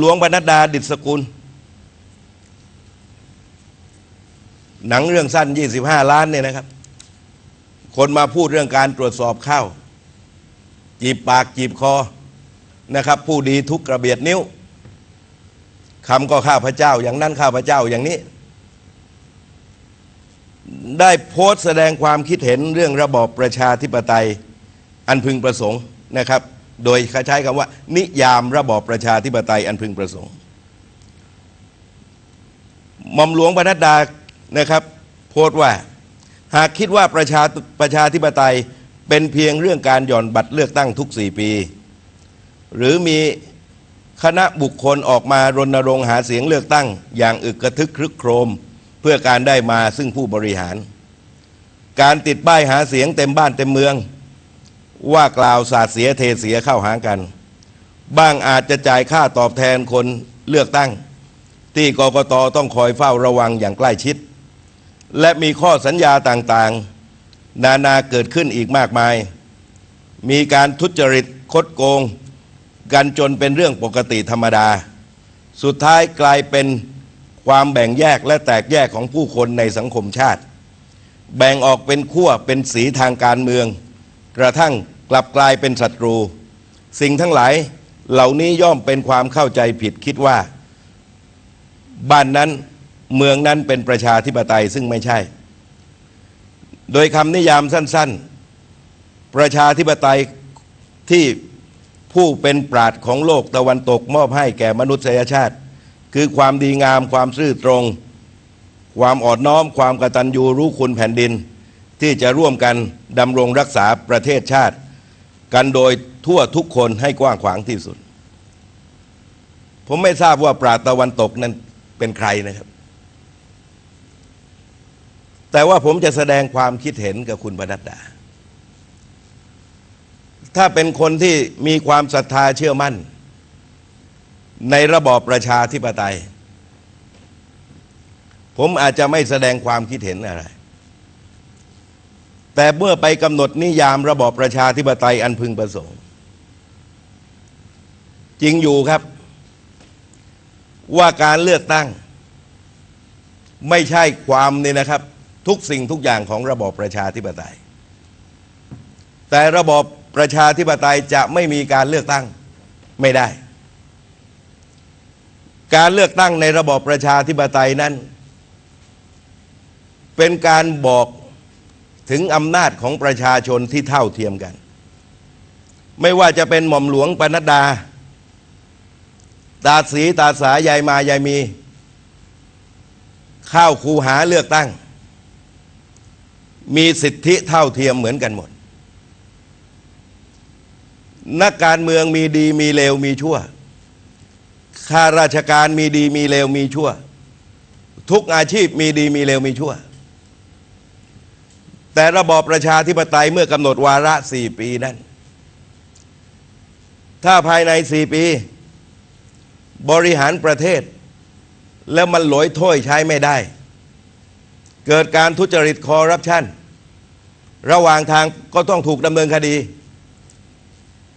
หลวงบรรณดาดิษกุล หนังเรื่องสั้น 25 ล้านเนี่ยนะครับ คนมาพูดเรื่องการตรวจสอบข้าวจีบปากจีบคอนะครับ ผู้ดีทุกกระเบียดนิ้วคำก็ข้าพเจ้า อย่างนั้นข้าพเจ้าอย่างนี้ ได้โพสต์แสดงความคิดเห็นเรื่องระบอบประชาธิปไตยอันพึงประสงค์นะครับ โดยใช้คำว่า นิยามระบอบประชาธิปไตยอันพึงประสงค์หม่อมหลวงบรรณดานะครับ โพสต์ว่า หากคิดว่าประชาประชาธิปไตยเป็นเพียงเรื่องการหย่อนบัตรเลือกตั้งทุกสี่ปี หรือมีคณะบุคคลออกมารณรงค์หาเสียงเลือกตั้ง อย่างอึกกระทึกครึกโครม เพื่อการได้มาซึ่งผู้บริหาร การติดป้ายหาเสียงเต็มบ้านเต็มเมือง ว่ากล่าวสาดเสียเทเสียเข้าหากัน บ้างอาจจะจ่ายค่าตอบแทนคนเลือกตั้ง ที่กกตต้องคอยเฝ้าระวังอย่างใกล้ชิด และมีข้อสัญญาต่างๆ นานาเกิดขึ้นอีกมากมาย มีการทุจริตคดโกง กันจนเป็นเรื่องปกติธรรมดา สุดท้ายกลายเป็นความแบ่งแยกและแตกแยกของผู้คนในสังคมชาติ แบ่งออกเป็นขั้วเป็นสีทางการเมือง กระทั่ง กลับกลายเป็นศัตรู สิ่งทั้งหลายเหล่านี้ย่อมเป็นความเข้าใจผิดคิดว่า บ้านนั้นเมืองนั้นเป็นประชาธิปไตยซึ่งไม่ใช่ โดยคำนิยามสั้น ๆ ประชาธิปไตยที่ผู้เป็นปราดของโลกตะวันตกมอบให้แก่มนุษยชาติ คือความดีงามความซื่อตรง ความอ่อนน้อม ความกตัญญูรู้คุณแผ่นดิน ที่จะร่วมกันดำรงรักษาประเทศชาติ กันโดยทั่วทุกคนให้กว้างขวางที่สุด ผมไม่ทราบว่าปราตะวันตกนั้นเป็นใครนะครับ แต่ว่าผมจะแสดงความคิดเห็นกับคุณบรรดา ถ้าเป็นคนที่มีความศรัทธาเชื่อมั่น ในระบอบประชาธิปไตย ผมอาจจะไม่แสดงความคิดเห็นอะไร แต่เมื่อไปกำหนดนิยามระบอบประชาธิปไตยอันพึงประสงค์ จริงอยู่ครับ ว่าการเลือกตั้ง ไม่ใช่ความนี่นะครับ ทุกสิ่งทุกอย่างของระบอบประชาธิปไตย แต่ระบอบประชาธิปไตยจะไม่มีการเลือกตั้งไม่ได้ การเลือกตั้งในระบอบประชาธิปไตยนั้น เป็นการบอก ถึงอำนาจของประชาชนที่เท่าเทียมกัน ไม่ว่าจะเป็นหม่อมหลวงปนัดดา ตาสีตาสายายมายายมี ข้าวคูหาเลือกตั้ง มีสิทธิเท่าเทียมเหมือนกันหมด นักการเมืองมีดีมีเลวมีชั่ว ข้าราชการมีดีมีเลวมีชั่ว ทุกอาชีพมีดีมีเลวมีชั่ว แต่ระบอบประชาธิปไตยเมื่อกำหนดวาระสี่ปีนั้น ถ้าภายในสี่ปี บริหารประเทศ แล้วมันหลอยถ้วยใช้ไม่ได้ เกิดการทุจริตคอร์รัปชันระหว่างทางก็ต้องถูกดำเนินคดี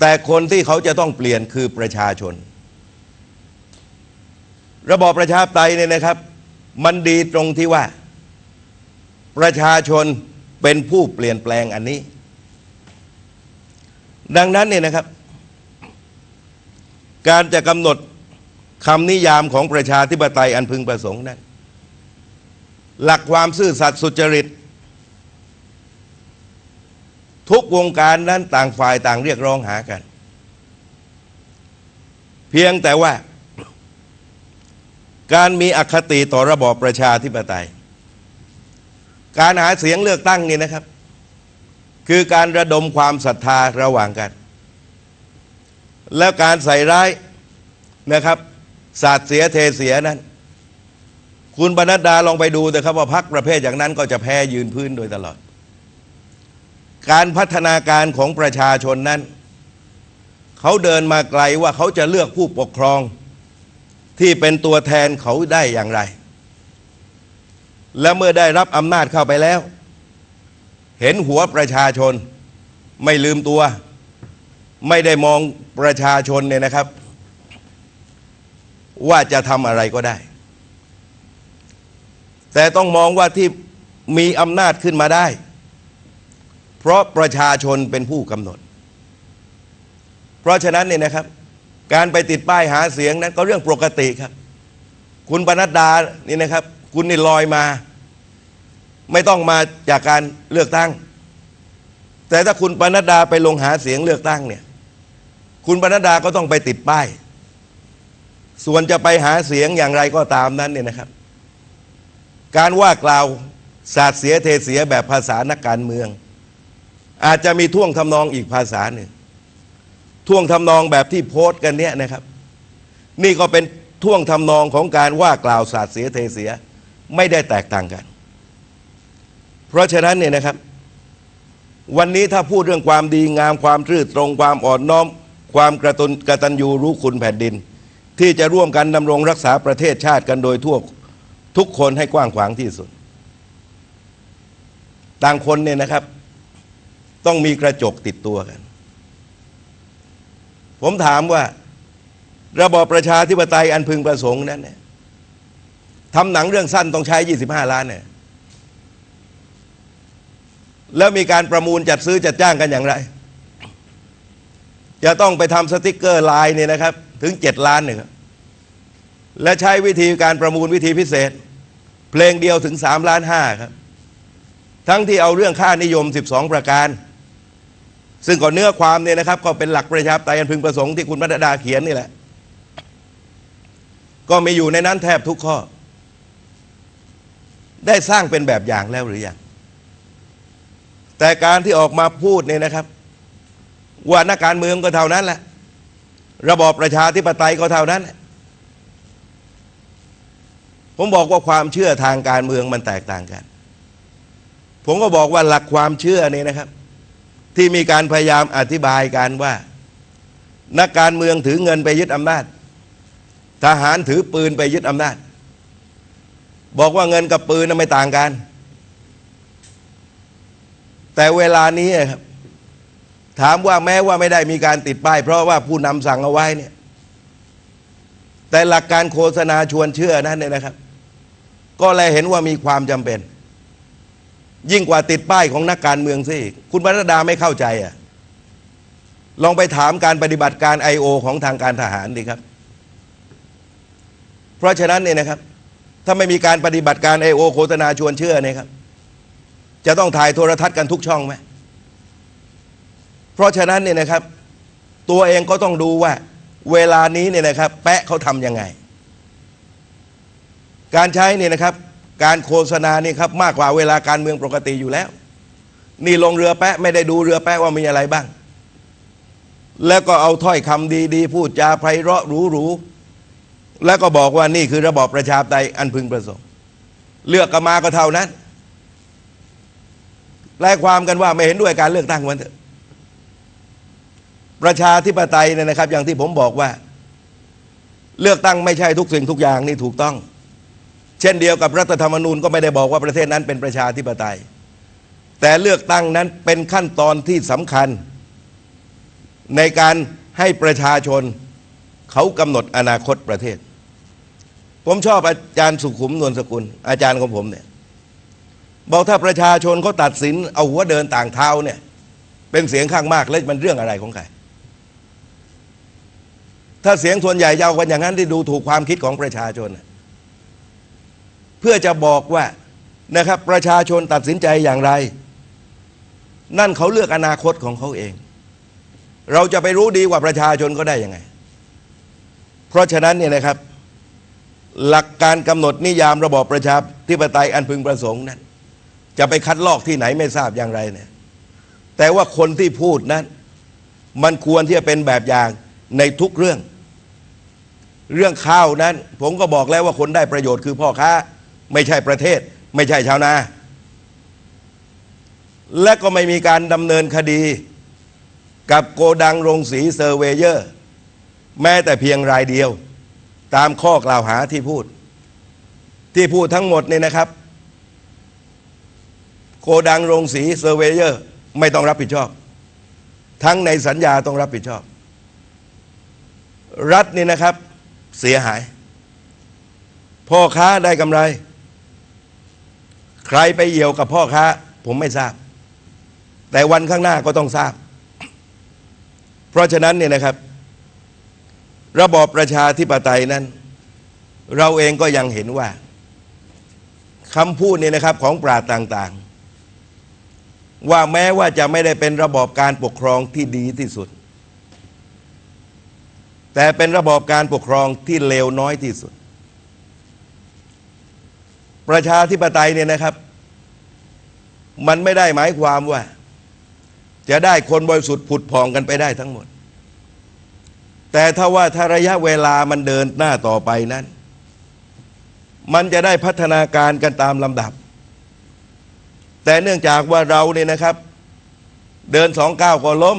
แต่คนที่เขาจะต้องเปลี่ยนคือประชาชน ระบอบประชาธิปไตยเนี่ยนะครับ มันดีตรงที่ว่า ประชาชน เป็นผู้เปลี่ยนแปลงอันนี้ ดังนั้นเนี่ยนะครับ การจะกำหนดคำนิยามของประชาธิปไตยอันพึงประสงค์นั้น หลักความซื่อสัตย์สุจริต ทุกวงการนั้นต่างฝ่ายต่างเรียกร้องหากัน เพียงแต่ว่า การมีอคติต่อระบอบประชาธิปไตย การหาเสียงเลือกตั้งนี่นะครับ คือการระดมความศรัทธาระหว่างกัน แล้วการใส่ร้ายนะครับสาดเสียเทเสียนั้น คุณบรรณดาลองไปดูเถอะครับว่าพักประเภทอย่างนั้นก็จะแพ้ยืนพื้นโดยตลอด การพัฒนาการของประชาชนนั้น เขาเดินมาไกลว่าเขาจะเลือกผู้ปกครองที่เป็นตัวแทนเขาได้อย่างไร และเมื่อได้รับอำนาจเข้าไปแล้ว เห็นหัวประชาชน ไม่ลืมตัว ไม่ได้มองประชาชนเนี่ยนะครับ ว่าจะทำอะไรก็ได้ แต่ต้องมองว่าที่มีอำนาจขึ้นมาได้ เพราะประชาชนเป็นผู้กำหนด เพราะฉะนั้นเนี่ยนะครับ การไปติดป้ายหาเสียงนั้นก็เรื่องปกติครับ คุณปนัดดานี่นะครับ คุณนี่ลอยมา ไม่ต้องมาจากการเลือกตั้ง แต่ถ้าคุณปนัดดาไปลงหาเสียงเลือกตั้งเนี่ย คุณปนัดดาก็ต้องไปติดป้าย ส่วนจะไปหาเสียงอย่างไรก็ตามนั้นเนี่ยนะครับ การว่ากล่าวสาดเสียเทเสียแบบภาษานักการเมือง อาจจะมีท่วงทำนองอีกภาษาหนึ่งท่วงทำนองแบบที่โพสต์กันเนี่ยนะครับ นี่ก็เป็นท่วงทำนองของการว่ากล่าวสาดเสียเทเสีย ไม่ได้แตกต่างกัน เพราะฉะนั้นเนี่ยนะครับ วันนี้ถ้าพูดเรื่องความดีงามความซื่อตรงความอ่อนน้อม ความกระตุนกระตัญญูรู้คุณแผ่นดิน ที่จะร่วมกันดำรงรักษาประเทศชาติกันโดยทั่วทุกคนให้กว้างขวางที่สุด ต่างคนเนี่ยนะครับ ต้องมีกระจกติดตัวกัน ผมถามว่าระบอบประชาธิปไตยอันพึงประสงค์นั้นเนี่ย ทำหนังเรื่องสั้นต้องใช้ 25 ล้านเนี่ยแล้วมีการประมูลจัดซื้อจัดจ้างกันอย่างไร จะต้องไปทำสติกเกอร์ลายเนี่ยนะครับ ถึง 7 ล้านเนี่ยและใช้วิธีการประมูลวิธีพิเศษ เพลงเดียวถึง 3 ล้านห้าครับ ทั้งที่เอาเรื่องค่านิยม 12 ประการ ซึ่งก่อนเนื้อความเนี่ยนะครับ ก็เป็นหลักประชาธิปไตยอันพึงประสงค์ที่คุณมัตดาเขียนนี่แหละ ก็มีอยู่ในนั้นแทบทุกข้อ ได้สร้างเป็นแบบอย่างแล้วหรือยังแต่การที่ออกมาพูดเนี่ยนะครับ ว่านักการเมืองก็เท่านั้นแหละ ระบอบประชาธิปไตยก็เท่านั้น ผมบอกว่าความเชื่อทางการเมืองมันแตกต่างกัน ผมก็บอกว่าหลักความเชื่อนี่นะครับ ที่มีการพยายามอธิบายกันว่า นักการเมืองถือเงินไปยึดอำนาจ ทหารถือปืนไปยึดอำนาจ บอกว่าเงินกับปืนนั้นไม่ต่างกัน แต่เวลานี้ครับ ถามว่าแม้ว่าไม่ได้มีการติดป้าย เพราะว่าผู้นำสั่งเอาไว้เนี่ย แต่หลักการโฆษณาชวนเชื่อนั้นเนี่ยนะครับ ก็เลยเห็นว่ามีความจำเป็น ยิ่งกว่าติดป้ายของนักการเมืองซิคุณบรรดาไม่เข้าใจอะลองไปถามการปฏิบัติการ I.O. ของทางการทหารดีครับ เพราะฉะนั้นเนี่ยนะครับ ถ้าไม่มีการปฏิบัติการ I.O. โฆษณาชวนเชื่อเนี่ยครับ จะต้องถ่ายโทรทัศน์กันทุกช่องไหมเพราะฉะนั้นเนี่ยนะครับ ตัวเองก็ต้องดูว่า เวลานี้เนี่ยนะครับ แปะเขาทำยังไง การใช้เนี่ยนะครับ การโฆษณานี่ครับมากกว่าเวลาการเมืองปกติอยู่แล้ว นี่ลงเรือแปะไม่ได้ดูเรือแปะว่ามีอะไรบ้าง แล้วก็เอาถ้อยคำดีๆ พูดจาไพเราะหรูๆ แล้วก็บอกว่านี่คือระบอบประชาธิปไตยอันพึงประสงค์ เลือกกันมาก็เท่านั้นแปลความกันว่าไม่เห็นด้วยการเลือกตั้งวันเถอะประชาธิปไตยเนี่ยนะครับ อย่างที่ผมบอกว่า เลือกตั้งไม่ใช่ทุกสิ่งทุกอย่างนี่ถูกต้อง เช่นเดียวกับรัฐธรรมนูญก็ไม่ได้บอกว่าประเทศนั้นเป็นประชาธิปไตย แต่เลือกตั้งนั้นเป็นขั้นตอนที่สำคัญ ในการให้ประชาชนเขากำหนดอนาคตประเทศ ผมชอบอาจารย์สุขุมนวลสกุล อาจารย์ของผมเนี่ยบอกถ้าประชาชนเขาตัดสิน เอาหัวเดินต่างเท้าเนี่ย เป็นเสียงข้างมากแล้วมันเรื่องอะไรของใครถ้าเสียงส่วนใหญ่ยาวกันอย่างนั้นที่ดูถูกความคิดของประชาชน เพื่อจะบอกว่านะครับ ประชาชนตัดสินใจอย่างไร นั่นเขาเลือกอนาคตของเขาเอง เราจะไปรู้ดีกว่าประชาชนก็ได้ยังไง เพราะฉะนั้นเนี่ยนะครับ หลักการกำหนดนิยามระบอบประชาธิปไตยอันพึงประสงค์นั้น จะไปคัดลอกที่ไหนไม่ทราบอย่างไรเนี่ยแต่ว่าคนที่พูดนั้น มันควรที่จะเป็นแบบอย่างในทุกเรื่อง เรื่องข้าวนั้น ผมก็บอกแล้วว่าคนได้ประโยชน์คือพ่อค้า ไม่ใช่ประเทศ ไม่ใช่ชาวนา และก็ไม่มีการดำเนินคดี กับโกดังโรงสีเซอร์เวเยอร์ แม้แต่เพียงรายเดียว ตามข้อกล่าวหาที่พูด ที่พูดทั้งหมดเนี่ยนะครับ โกดังโรงสีเซอร์เวเยอร์ไม่ต้องรับผิดชอบ ทั้งในสัญญาต้องรับผิดชอบ รัฐนี่นะครับเสียหาย พ่อค้าได้กำไร ใครไปเอี่ยวกับพ่อค้า ผมไม่ทราบ แต่วันข้างหน้าก็ต้องทราบ เพราะฉะนั้นเนี่ยนะครับ ระบอบประชาธิปไตยนั้น เราเองก็ยังเห็นว่าคำพูดเนี่ยนะครับของปราชญ์ต่างๆ ว่าแม้ว่าจะไม่ได้เป็นระบอบการปกครองที่ดีที่สุด แต่เป็นระบอบการปกครองที่เลวน้อยที่สุด ประชาธิปไตยเนี่ยนะครับ มันไม่ได้หมายความว่า จะได้คนบริสุทธิ์ผุดผ่องกันไปได้ทั้งหมด แต่ถ้าว่าถ้าระยะเวลามันเดินหน้าต่อไปนั้น มันจะได้พัฒนาการกันตามลำดับ แต่เนื่องจากว่าเราเนี่ยนะครับ เดินสองก้าวก็ล้ม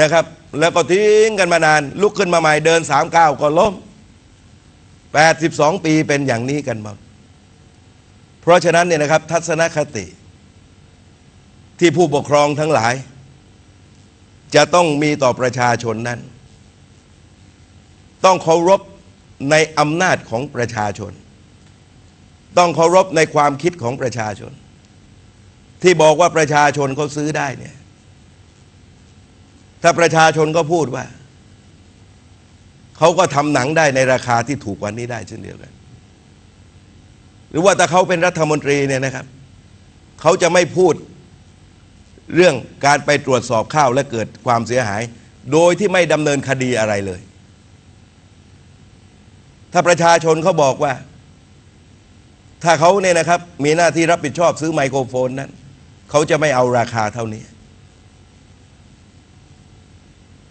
นะครับ แล้วก็ทิ้งกันมานาน ลุกขึ้นมาใหม่เดินสามก้าวก็ล้มแปดสิบสองปีเป็นอย่างนี้กันมาเพราะฉะนั้นเนี่ยนะครับ ทัศนคติที่ผู้ปกครองทั้งหลาย จะต้องมีต่อประชาชนนั้น ต้องเคารพในอำนาจของประชาชน ต้องเคารพในความคิดของประชาชน ที่บอกว่าประชาชนเขาซื้อได้เนี่ย ถ้าประชาชนก็พูดว่า เขาก็ทำหนังได้ในราคาที่ถูกกว่านี้ได้เช่นเดียวกัน หรือว่าถ้าเขาเป็นรัฐมนตรีเนี่ยนะครับ เขาจะไม่พูด เรื่องการไปตรวจสอบข้าวและเกิดความเสียหาย โดยที่ไม่ดำเนินคดีอะไรเลย ถ้าประชาชนเขาบอกว่า ถ้าเขาเนี่ยนะครับ มีหน้าที่รับผิดชอบซื้อไมโครโฟนนั้นเขาจะไม่เอาราคาเท่านี้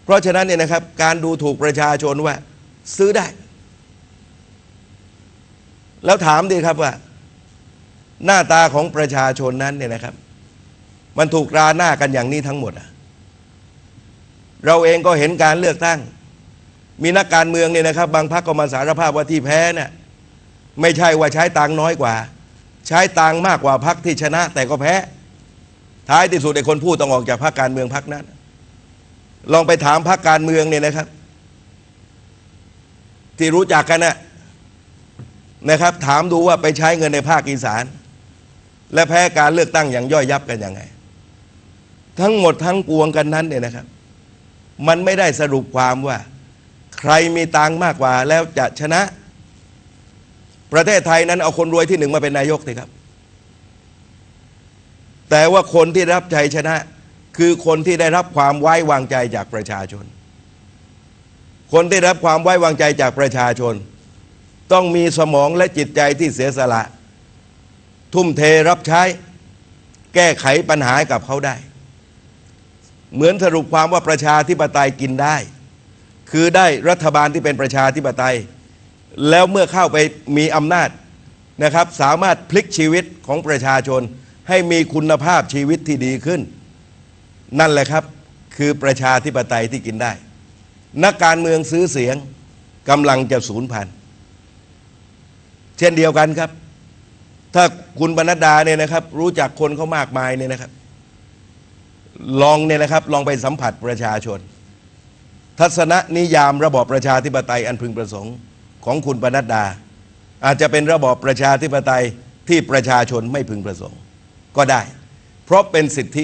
เพราะฉะนั้นเนี่ยนะครับ การดูถูกประชาชนว่า ซื้อได้ แล้วถามดีครับว่า หน้าตาของประชาชนนั้นเนี่ยนะครับ มันถูกราหน้ากันอย่างนี้ทั้งหมด เราเองก็เห็นการเลือกตั้ง มีนักการเมืองเนี่ยนะครับ บางพรรคก็มาสารภาพว่าที่แพ้เนี่ยไม่ใช่ว่าใช้ตังน้อยกว่า ใช้ตังมากกว่าพรรคที่ชนะ แต่ก็แพ้ ท้ายที่สุดไอ้คนพูดต้องออกจากพรรคการเมืองพรรคนั้น ลองไปถามพรรคการเมืองเนี่ยนะครับ ที่รู้จักกันนะนะครับ ถามดูว่าไปใช้เงินในภาคอีสานและแพ้การเลือกตั้งอย่างย่อยยับกันยังไง ทั้งหมดทั้งปวงกันนั้นเนี่ยนะครับ มันไม่ได้สรุปความว่า ใครมีตังมากกว่าแล้วจะชนะ ประเทศไทยนั้นเอาคนรวยที่หนึ่งมาเป็นนายกสิครับ แต่ว่าคนที่รับชัยชนะ คือคนที่ได้รับความไว้วางใจจากประชาชน คนที่ได้รับความไว้วางใจจากประชาชน ต้องมีสมองและจิตใจที่เสียสละ ทุ่มเทรับใช้ แก้ไขปัญหากับเขาได้ เหมือนสรุปความว่าประชาธิปไตยกินได้ คือได้รัฐบาลที่เป็นประชาธิปไตย แล้วเมื่อเข้าไปมีอำนาจนะครับ สามารถพลิกชีวิตของประชาชน ให้มีคุณภาพชีวิตที่ดีขึ้น นั่นแหละครับคือประชาธิปไตยที่กินได้ นักการเมืองซื้อเสียงกำลังจะสูญพันธุ์เช่นเดียวกันครับ ถ้าคุณบรรดาเนี่ยนะครับ รู้จักคนเขามากมายเนี่ยนะครับ ลองเนี่ยนะครับ ลองไปสัมผัสประชาชน ทัศนนิยามระบอบประชาธิปไตยอันพึงประสงค์ของคุณปนัดดา อาจจะเป็นระบอบประชาธิปไตยที่ประชาชนไม่พึงประสงค์ก็ได้ เพราะเป็นสิทธิ